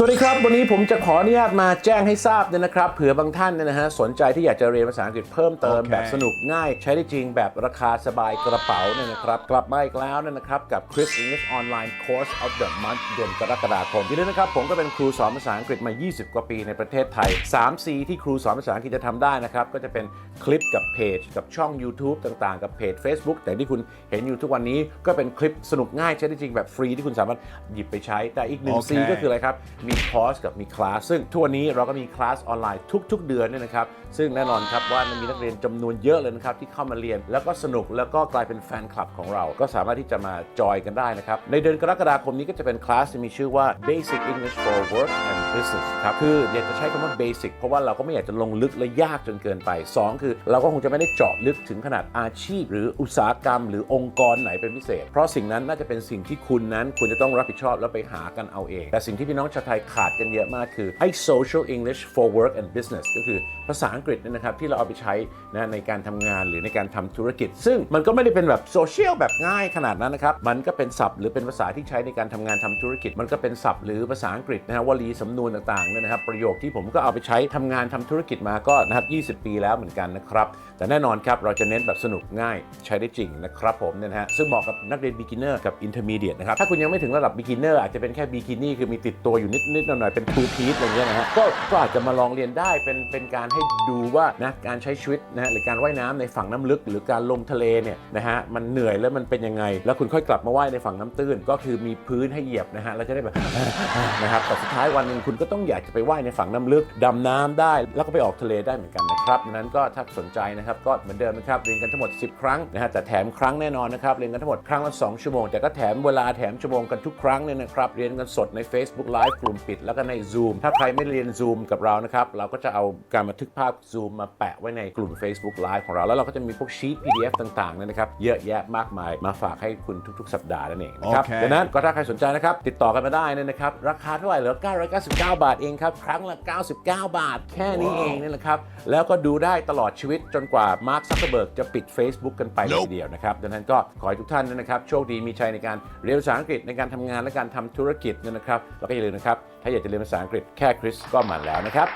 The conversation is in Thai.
สวัสดีครับ วันนี้ผมจะขออนุญาตมาแจ้งให้ทราบเนี่ยนะครับเผื่อบางท่านเนี่ยนะฮะสนใจที่อยากจะเรียนภาษาอังกฤษเพิ่มเติมโอเคแบบสนุกง่ายใช้ได้จริงแบบราคาสบายกระเป๋าเนี่ยนะครับกลับมาอีกแล้วเนี่ยนะครับกับ Chris English Online Course of the Month เดือนกรกฎาคมที่นี้นะครับผมก็เป็นครูสอนภาษาอังกฤษมา 20 กว่าปีในประเทศไทย 3C ที่ครูสอนภาษาอังกฤษจะทำได้นะครับก็จะเป็นคลิปกับเพจกับช่อง YouTube ต่างๆ กับเพจ Facebook แต่ที่คุณเห็นอยู่ทุกวันนี้ก็เป็นคลิปสนุกง่ายใช้ได้จริงแบบฟรีที่คุณสามารถหยิบไปใช้แต่อีกหนึ่งโอเค C ก็คืออะไรครับมีคอร์สกับมีคลาสซึ่งทุกวันนี้เราก็มีคลาสออนไลน์ทุก ๆ เดือนเนี่ยนะครับซึ่งแน่นอนครับว่ามันมีนักเรียนจำนวนเยอะเลยนะครับที่เข้ามาเรียน แล้วก็สนุกแล้วก็กลายเป็นแฟนคลับของเรา ก็สามารถที่จะมาจอยกันได้นะครับในเดือนกรกฎาคมนี้ก็จะเป็นคลาสที่มีชื่อว่า Basic English for Work and Business ครับคืออยากจะใช้คำว่า Basic เพราะว่าเราก็ไม่อยากจะลงลึกและยากจนเกินไป 2 คือ เราก็คงจะไม่ได้เจาะลึกถึงขนาดอาชีพ หรืออุตสาหกรรม หรือองค์กรไหนเป็นพิเศษ เพราะสิ่งนั้นน่าจะเป็นสิ่งที่คุณนั้นควรจะต้องรับผิดชอบแล้วไปหากันเอาเอง แต่สิ่งที่พี่น้องชาวไทยขาดกันเยอะมากคือไอ้ social English for work and business ก็คือภาษาอังกฤษนยนะครับที่เราเอาไปใช้นะในการทำงานหรือในการทำธุรกิจ ซึ่งมันก็ไม่ได้เป็นแบบโซเชียลแบบง่ายขนาดนั้นนะครับ มันก็เป็นศัพท์หรือเป็นภาษาที่ใช้ในการทำงานทำธุรกิจ มันก็เป็นศัพท์หรือภาษาอังกฤษนะฮะวลีสำนวนต่างๆเนี่ยนะครับประโยคที่ผมก็เอาไปใช้ทำงานทำธุรกิจมาก็นะครับ20 ปีแล้วเหมือนกันนะครับแต่แน่นอนครับเราจะเน้นแบบสนุกง่ายใช้ได้จริงนะครับผมเนี่ยนะฮะซึ่งเหมาะกับนักเรียน beginner กับ intermediate นะครับถ้าคุณยังไม่ถึงระดับ beginner อาจจะเป็นแค่ bikini คือมีติดตัวอยู่นิดๆหน่อยๆเป็น two piece อะไรเงี้ยนะฮะก็ก็อาจจะมาลองเรียนได้เป็นเป็นการให้ดูว่านะการใช้ชีวิตนะฮะหรือการว่ายน้ำในฝั่งน้ำลึก หรือการลงทะเลเนี่ยนะฮะมันเหนื่อยแล้วมันเป็นยังไง แล้วคุณค่อยกลับมาว่ายในฝั่งน้ำตื้น ก็คือมีพื้นให้เหยียบนะฮะแล้วจะได้แบบนะครับแต่สุดท้ายวันหนึ่งคุณก็ต้องอยากจะไปว่ายในฝั่งน้ำลึกดำน้ำได้ แล้วก็ไปออกทะเลได้เหมือนกันนะครับดังนั้นก็ถ้าสนใจนะครับก็เหมือนเดิมนะครับเรียนกันทั้งหมด 10 ครั้งนะฮะแต่แถมครั้งแน่นอนนะครับเรียนกันทั้งหมดครั้งละ2ชั่วโมงแต่ก็แถมเวลาแถมชั่วโมงกันทุกครั้งเนี่ยนะครับเรียนกันสดใน Facebook Live กลุ่มปิดแล้วก็ใน Zoom ถ้าใครไม่เรียน Zoom กับเรานะครับ เราก็จะเอาการบันทึกภาพ Zoom มาแปะไว้ในกลุ่ม Facebook Live ของเรา แล้วเราก็จะมีพวกชีต PDF ต่างๆเนี่ยนะครับเยอะแยะมากมายมาฝากให้คุณทุก ๆ สัปดาห์นั่นเองนะครับโอเคดังนั้นก็ถ้าใครสนใจนะครับติดต่อกันมาได้เนี่ยนะครับราคาเท่าไหร่เหลือ 999 บาทเองครับครั้งละ 99 บาท แค่นี้เองเนี่ยนะครับแล้วก็ดูได้ตลอดชีวิตจนกว่ามาร์คซักเกอร์เบิร์กจะปิด Facebook กันไปเลยทีเดียวนะครับดังนั้นก็ขอให้ทุกท่านนะครับโชคดีมีชัยในการเรียนภาษาอังกฤษในการทำงานและการทำธุรกิจเนี่ยนะครับแล้วก็อย่าลืมนะครับถ้าอยากจะเรียนภาษาอังกฤษแค่คริสก็มาแล้วนะครับ